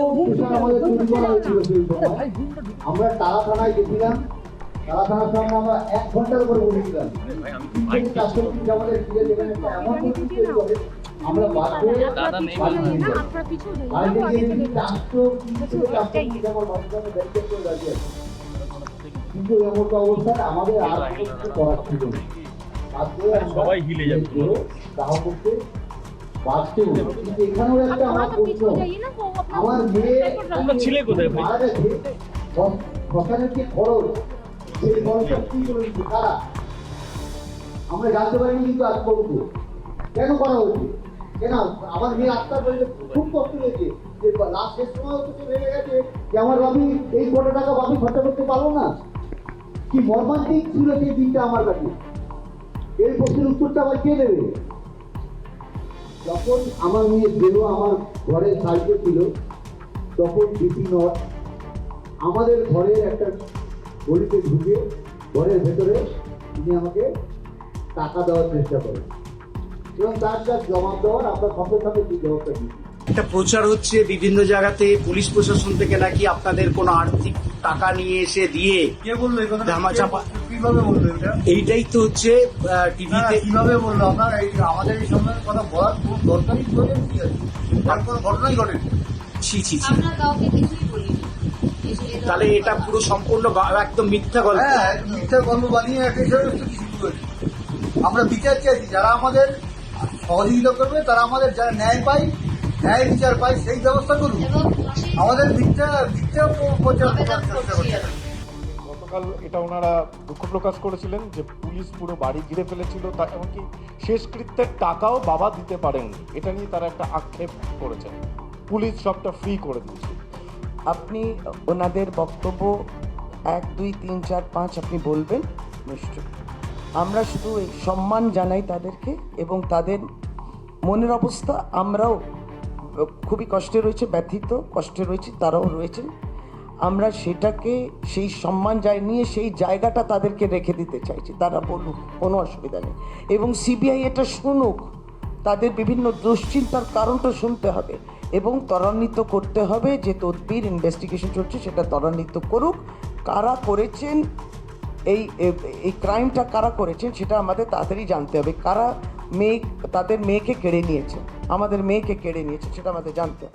আমাদের তৈরি করা হয়েছিল সেই সময় আমরা তারা থানায় গেছিলাম তারা থানার সামনে আমরা এক ঘণ্টার উপরে বসেছিলাম আমাদের ফিরে যেখানে এমন পরিস্থিতি করে আমরা বাধ্য হয়ে। গিয়ে চারশো। কিন্তু এমন অবস্থায় আমাদের আর কোনো কিছু করার ছিল না বাধ্য আমরা সবাই হিলে যাবে। করতে বাঁচতে কিন্তু এখানেও একটা আমার প্রশ্ন। আমার মেয়ে তোমরা ছিলে কোথায় ভাই? মারা গেছে। শ্ম- শ্মশানের যে খরচ সেই খরচটা কি করে দিচ্ছে? কারা আমরা জানতে পারিনি কিন্তু আজ পর্যন্ত। কেন করা হয়েছে? কেন? আমার মেয়ে আত্মার বলতে খুব কষ্ট হয়েছে যে লাস্ট শেষ সময় হচ্ছে তো ভেবে গেছে। যে আমার বাবি এই কত টাকা বাবি খরচা করতে পারল না। কি মর্মান্তিক ছিল সেই দিনটা আমার কাছে। এই প্রশ্নের উত্তরটা আবার কে দেবে? যখন আমার মেয়ে বেরো আমার ঘরের সাইডে ছিল তখন ডিপি নট আমাদের ঘরের একটা গলিতে ঢুকে ঘরের ভেতরে তিনি আমাকে টাকা দেওয়ার চেষ্টা করেন। এবং তার যা জবাব দেওয়ার আপনার সঙ্গে সঙ্গে সেই জবাবটা দিই। একটা প্রচার হচ্ছে বিভিন্ন জায়গাতে পুলিশ প্রশাসন থেকে নাকি আপনাদের কোনো আর্থিক টাকা নিয়ে এসে দিয়ে কে কীভাবে বলল এটা? এইটাই তো হচ্ছে টিভিতে কীভাবে বলল আপনার এই আমাদের এই সম্বন্ধে কথা বলার কোনো দরকারই প্রয়োজন কি আছে? আর কোনো ঘটনাই ঘটেনি। ছি ছি ছি। আমরা কাউকে কিছুই বলিনি। তাহলে এটা পুরো সম্পূর্ণ একদম মিথ্যা গল্প। হ্যাঁ মিথ্যা গল্প বানিয়ে একটা হিসাবে একটু কিছু করেছে। আমরা বিচার চাইছি যারা আমাদের সহযোগিতা করবে তারা আমাদের যারা ন্যায় পাই ন্যায় বিচার পাই সেই ব্যবস্থা করুন আমাদের মিথ্যা মিথ্যা প্রচার করার চেষ্টা করছে। গতকাল এটা ওনারা দুঃখ প্রকাশ করেছিলেন যে পুলিশ পুরো বাড়ি ঘিরে ফেলেছিল তা এমনকি শেষকৃত্যের টাকাও বাবা দিতে পারেননি। এটা নিয়ে তারা একটা আক্ষেপ করেছেন। পুলিশ সবটা ফ্রি করে দিয়েছে। আপনি ওনাদের বক্তব্য এক দুই তিন চার পাঁচ আপনি বলবেন? নিশ্চয় আমরা শুধু সম্মান জানাই তাদেরকে এবং তাদের মনের অবস্থা আমরাও খুবই কষ্টে রয়েছে ব্যথিত কষ্টে রয়েছে তারাও রয়েছেন। আমরা সেটাকে সেই সম্মান যায় নিয়ে সেই জায়গাটা তাদেরকে রেখে দিতে চাইছি। তারা বলুক, কোনো অসুবিধা নেই। এবং সিবিআই এটা শুনুক। তাদের বিভিন্ন দুশ্চিন্তার কারণটা শুনতে হবে এবং ত্বরান্বিত করতে হবে যে তদবির ইনভেস্টিগেশন চলছে সেটা ত্বরান্বিত করুক। কারা করেছেন এই এই ক্রাইমটা কারা করেছেন সেটা আমাদের তাড়াতাড়ি জানতে হবে। কারা মেয়ে, তাদের মেয়েকে কেড়ে নিয়েছে? আমাদের মেয়েকে কেড়ে নিয়েছে সেটা আমাদের জানতে হবে।